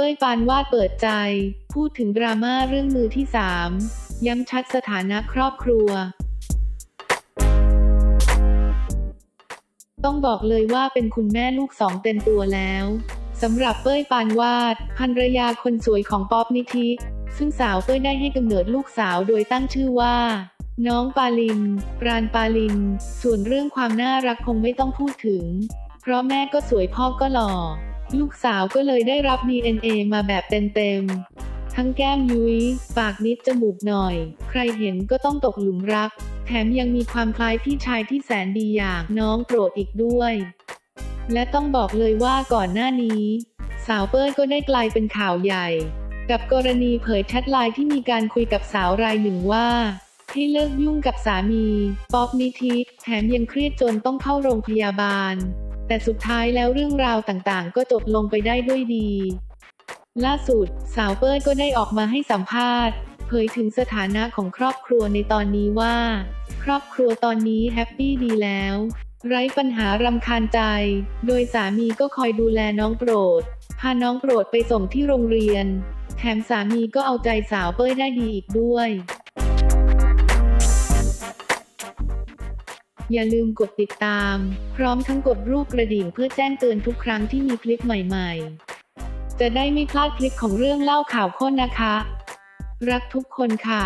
เป้ยปานวาดเปิดใจ พูดถึงดราม่าเรื่องมือที่สามย้ำชัดสถานะครอบครัว ต้องบอกเลยว่าเป็นคุณแม่ลูกสองเต็มตัวแล้วสำหรับเป้ยปานวาดภรรยาคนสวยของป๊อปนิธิซึ่งสาวเป้ยได้ให้กำเนิดลูกสาวโดยตั้งชื่อว่า น้องปาลิน ปราณปาลิน ส่วนเรื่องความน่ารักคงไม่ต้องพูดถึง เพราะแม่ก็สวยพ่อก็หล่อ ลูกสาวก็เลยได้รับ DNA มาแบบเต็มๆ ทั้งแก้มยุ้ย ปากนิดจมูกหน่อย ใครเห็นก็ต้องตกหลุมรัก แถมยังมีความคล้ายพี่ชายที่แสนดีอย่างน้องโปรดอีกด้วย และต้องบอกเลยว่าก่อนหน้านี้ สาวเป้ยก็ได้กลายเป็นข่าวใหญ่ กับกรณีเผยแชทไลน์ที่มีการคุยกับสาวรายหนึ่งว่าให้เลิกยุ่งกับสามี ป๊อบนิธิแถมยังเครียดจนต้องเข้าโรงพยาบาล แต่สุดท้ายแล้วเรื่องราวต่างๆ ก็จบลงไปได้ด้วยดี ล่าสุด สาวเป้ยก็ได้ออกมาให้สัมภาษณ์ เผยถึงสถานะของครอบครัวในตอนนี้ว่า ครอบครัวตอนนี้แฮปปี้ดีแล้ว ไร้ปัญหารำคาญใจ โดยสามีก็คอยดูแลน้องโปรด พาน้องโปรดไปส่งที่โรงเรียน แถมสามีก็เอาใจสาวเป้ยได้ดีอีกด้วย อย่าลืมกดติดตาม พร้อมทั้งกดรูปกระดิ่งเพื่อแจ้งเตือนทุกครั้งที่มีคลิปใหม่ๆ จะได้ไม่พลาดคลิปของเรื่องเล่าข่าวค้นนะคะ รักทุกคนค่ะ